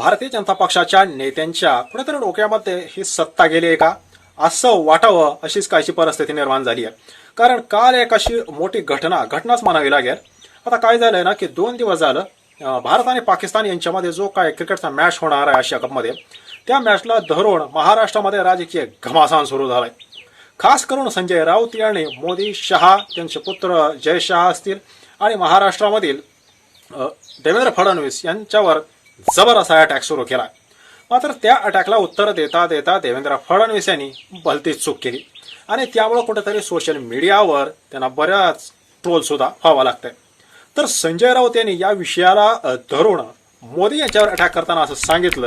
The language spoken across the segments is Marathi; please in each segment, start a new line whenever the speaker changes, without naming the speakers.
भारतीय जनता पक्षाच्या नेत्यांच्या कुठेतरी डोक्यामध्ये ही सत्ता गेली आहे का? असं वाटावं अशीच काहीशी परिस्थिती निर्माण झाली आहे. कारण काल एक अशी मोठी घटना घटनाच म्हणावी लागेल. आता काय झालंय ना की दोन दिवस झालं भारत आणि पाकिस्तान यांच्यामध्ये जो काय क्रिकेटचा मॅच होणार आहे आशिया कपमध्ये त्या मॅचला धरून महाराष्ट्रामध्ये राजकीय घमासान सुरू झालाय. खास करून संजय राऊत यांनी मोदी शहा त्यांचे पुत्र जय शहा असतील आणि महाराष्ट्रामधील देवेंद्र फडणवीस यांच्यावर जबर असा अटॅक सुरू केला. मात्र त्या अटॅकला उत्तर देता देता देवेंद्र फडणवीस यांनी भलतीच चूक केली. आणि त्यामुळे कुठेतरी सोशल मीडियावर त्यांना बऱ्याच ट्रोल सुद्धा व्हावा लागतंय. तर संजय राऊत यांनी या विषयाला धरून मोदी यांच्यावर अटॅक करताना असं सांगितलं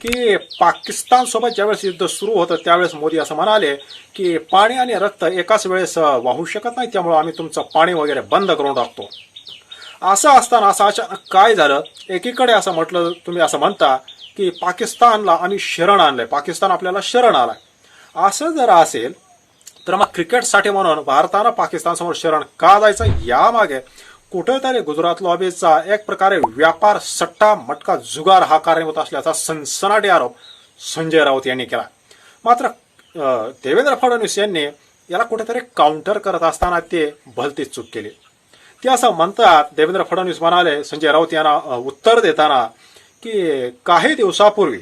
की पाकिस्तान सोबत ज्यावेळेस युद्ध सुरू होतं त्यावेळेस मोदी असं म्हणाले की पाणी आणि रक्त एकाच वेळेस वाहू शकत नाही त्यामुळे आम्ही तुमचं पाणी वगैरे बंद करून टाकतो. असं असताना असं अचानक काय झालं? एकीकडे असं म्हटलं तुम्ही असं म्हणता की पाकिस्तानला आम्ही शरण आणलंय. पाकिस्तान आपल्याला शरण आलाय. असं जर असेल तर मग क्रिकेटसाठी म्हणून भारतानं पाकिस्तानसमोर शरण का जायचं यामागे कुठेतरी गुजरात लॉबीचा एक प्रकारे व्यापार सट्टा मटका जुगार हा कारणीभूत असल्याचा सनसनाटी आरोप संजय राऊत यांनी केला. मात्र देवेंद्र फडणवीस यांनी याला कुठेतरी काउंटर करत असताना ते भलतीच चूक केली. ते असं म्हणतात देवेंद्र फडणवीस म्हणाले संजय राऊत यांना उत्तर देताना की काही दिवसापूर्वी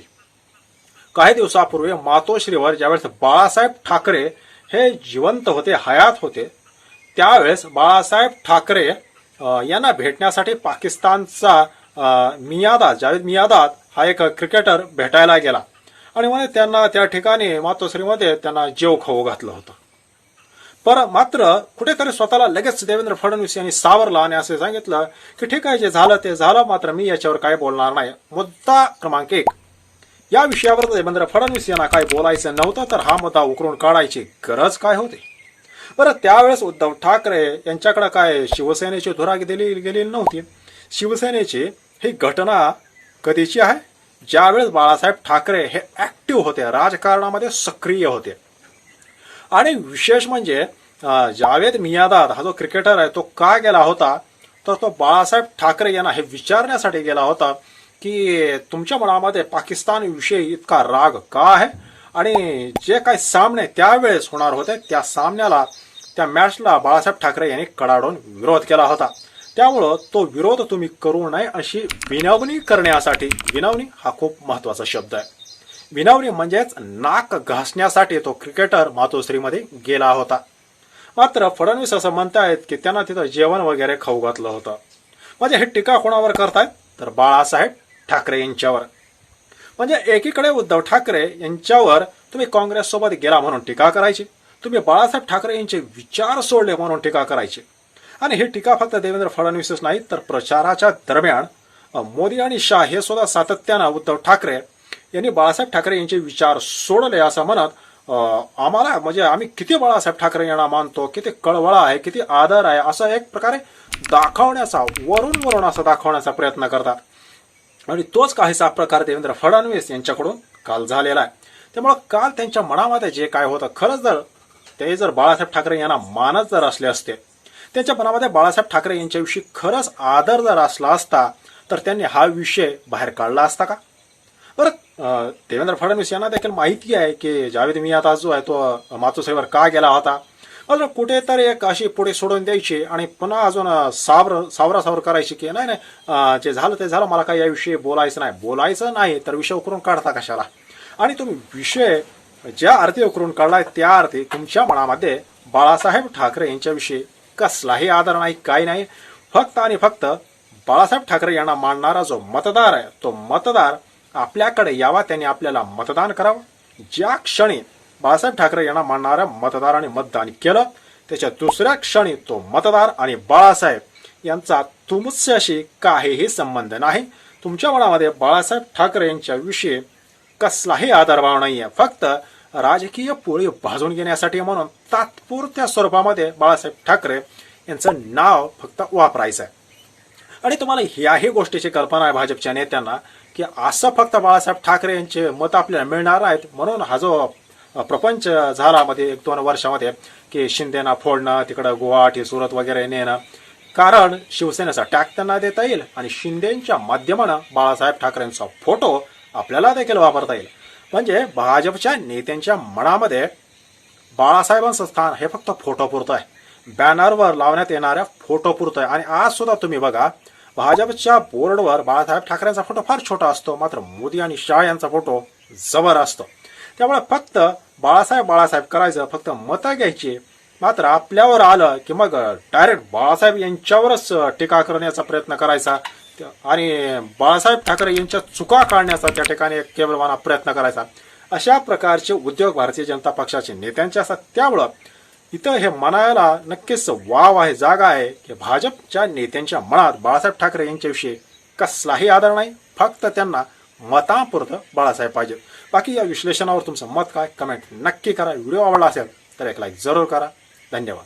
काही दिवसापूर्वी मातोश्रीवर ज्यावेळेस बाळासाहेब ठाकरे हे जिवंत होते हयात होते त्यावेळेस बाळासाहेब ठाकरे यांना भेटण्यासाठी पाकिस्तानचा मियादा जावेद मियादाद हा एक क्रिकेटर भेटायला गेला. आणि म्हणे त्यांना त्या ठिकाणी मातोश्रीमध्ये त्यांना जेव खाऊ घातलं होतं. पर मात्र कुठेतरी स्वतःला लगेच देवेंद्र फडणवीस यांनी सावरलं आणि असे सांगितलं की ठीक आहे जे झालं ते झालं मात्र मी याच्यावर काय बोलणार नाही. मुद्दा क्रमांक एक. या विषयावर देवेंद्र फडणवीस यांना काय बोलायचं नव्हतं तर हा मुद्दा उकरून काढायची गरज काय होती? बरं त्यावेळेस उद्धव ठाकरे यांच्याकडे काय शिवसेनेची धुरा दिली गेलेली नव्हती? शिवसेनेची ही घटना कधीची आहे? ज्यावेळेस बाळासाहेब ठाकरे हे ऍक्टिव्ह होते राजकारणामध्ये सक्रिय होते. आणि विशेष म्हणजे जावेद मियादाद हा जो क्रिकेटर आहे तो का गेला होता? तर तो बाळासाहेब ठाकरे यांना हे विचारण्यासाठी गेला होता की तुमच्या मनामध्ये पाकिस्तान विषयी इतका राग का आहे? आणि जे काही सामने त्यावेळेस होणार होते त्या सामन्याला त्या मॅचला बाळासाहेब ठाकरे यांनी कडाडून विरोध केला होता. त्यामुळं तो विरोध तुम्ही करू नये अशी विनवणी करण्यासाठी विनवणी हा खूप महत्त्वाचा शब्द आहे. विनवणी म्हणजेच नाक घासण्यासाठी तो क्रिकेटर मातोश्रीमध्ये गेला होता. मात्र फडणवीस असं म्हणतायत की त्यांना तिथं जेवण वगैरे खाऊ घातलं होतं. म्हणजे हे टीका कोणावर करतायत? तर बाळासाहेब ठाकरे यांच्यावर. म्हणजे एकीकडे उद्धव ठाकरे यांच्यावर तुम्ही काँग्रेस सोबत गेला म्हणून टीका करायची. तुम्ही बाळासाहेब ठाकरे यांचे विचार सोडले म्हणून टीका करायची. आणि ही टीका फक्त देवेंद्र फडणवीसच नाही तर प्रचाराच्या दरम्यान मोदी आणि शाह हे सुद्धा सातत्यानं उद्धव ठाकरे यांनी बाळासाहेब ठाकरे यांचे विचार सोडले असं म्हणत आम्हाला म्हणजे आम्ही किती बाळासाहेब ठाकरे यांना मानतो किती कळवळा आहे किती आदर आहे असं एक प्रकारे दाखवण्याचा वरून वरून असं दाखवण्याचा प्रयत्न करतात. आणि तोच काहीसा प्रकार देवेंद्र फडणवीस यांच्याकडून काल झालेला आहे. त्यामुळं काल त्यांच्या मनामध्ये जे काय होतं खरंच जर ते जर बाळासाहेब ठाकरे यांना मानत जर असले असते त्यांच्या मनामध्ये बाळासाहेब ठाकरे यांच्याविषयी खरंच आदर जर असला असता तर त्यांनी हा विषय बाहेर काढला असता का? बरं. देवेंद्र फडणवीस यांना देखील माहिती आहे की जावेद मियादा जो आहे तो मातोश्रीवर का गेला होता? अजून कुठेतरी एक अशी पुढे सोडून द्यायची आणि पुन्हा अजून सावर सावरा सावर करायची की नाही नाही जे झालं ते झालं. मला काही याविषयी बोलायचं नाही. बोलायचं नाही तर विषय उकरून काढता कशाला? आणि तुम्ही विषय ज्या अर्थी उकरून काढलाय त्या अर्थी तुमच्या मनामध्ये बाळासाहेब ठाकरे यांच्याविषयी कसलाही आदर नाही काही नाही. फक्त आणि फक्त बाळासाहेब ठाकरे यांना मानणारा जो मतदार आहे तो मतदार आपल्याकडे यावा त्यांनी आपल्याला मतदान करावं. ज्या क्षणी बाळासाहेब ठाकरे यांना मानणाऱ्या मतदाराने मतदान केलं त्याच्या दुसऱ्या क्षणी तो मतदार आणि बाळासाहेब यांचा तुमच्याशी काहीही संबंध नाही. तुमच्या मनामध्ये बाळासाहेब ठाकरे यांच्याविषयी कसलाही आदरभाव आहे फक्त राजकीय पोळी भाजून घेण्यासाठी म्हणून तात्पुरत्या स्वरूपामध्ये बाळासाहेब ठाकरे यांचं नाव फक्त वापरायचं आहे आणि तुम्हाला ह्याही गोष्टीची कल्पना आहे भाजपच्या नेत्यांना. की असं फक्त बाळासाहेब ठाकरे यांचे मत आपल्याला मिळणार आहेत. म्हणून हा जो प्रपंच झाला मध्ये एक दोन वर्षामध्ये की शिंदेना फोडणं तिकडं गुवाहाटी सुरत वगैरे नेणं. कारण शिवसेनेचा टॅग त्यांना देता येईल आणि शिंदेच्या माध्यमानं बाळासाहेब ठाकरेंचा फोटो आपल्याला देखील वापरता येईल. म्हणजे भाजपच्या नेत्यांच्या मनामध्ये बाळासाहेबांचं स्थान हे फक्त फोटो पुरतं आहे. बॅनरवर लावण्यात येणाऱ्या फोटो पुरतं आहे. आणि आज सुद्धा तुम्ही बघा भाजपच्या बोर्डवर बाळासाहेब ठाकरेंचा फोटो फार छोटा असतो मात्र मोदी आणि शाह यांचा फोटो जबर असतो. त्यामुळे फक्त बाळासाहेब बाळासाहेब करायचं फक्त मतं घ्यायची. मात्र आपल्यावर आलं की मग डायरेक्ट बाळासाहेब यांच्यावरच टीका करण्याचा प्रयत्न करायचा आणि बाळासाहेब ठाकरे यांच्या चुका काढण्याचा त्या ठिकाणी केवळ प्रयत्न करायचा. अशा प्रकारचे उद्योग भारतीय जनता पक्षाचे नेत्यांचे असतात. त्यामुळं इथं हे म्हणायला नक्कीच वाव आहे जागा आहे की भाजपच्या नेत्यांच्या मनात बाळासाहेब ठाकरे यांच्याविषयी कसलाही आदर नाही फक्त त्यांना मतापुरतं बाळासाहेब पाहिजे. बाकी या विश्लेषणावर तुमचं मत काय? कमेंट नक्की करा. व्हिडिओ आवडला असेल तर एक लाईक जरूर करा. धन्यवाद.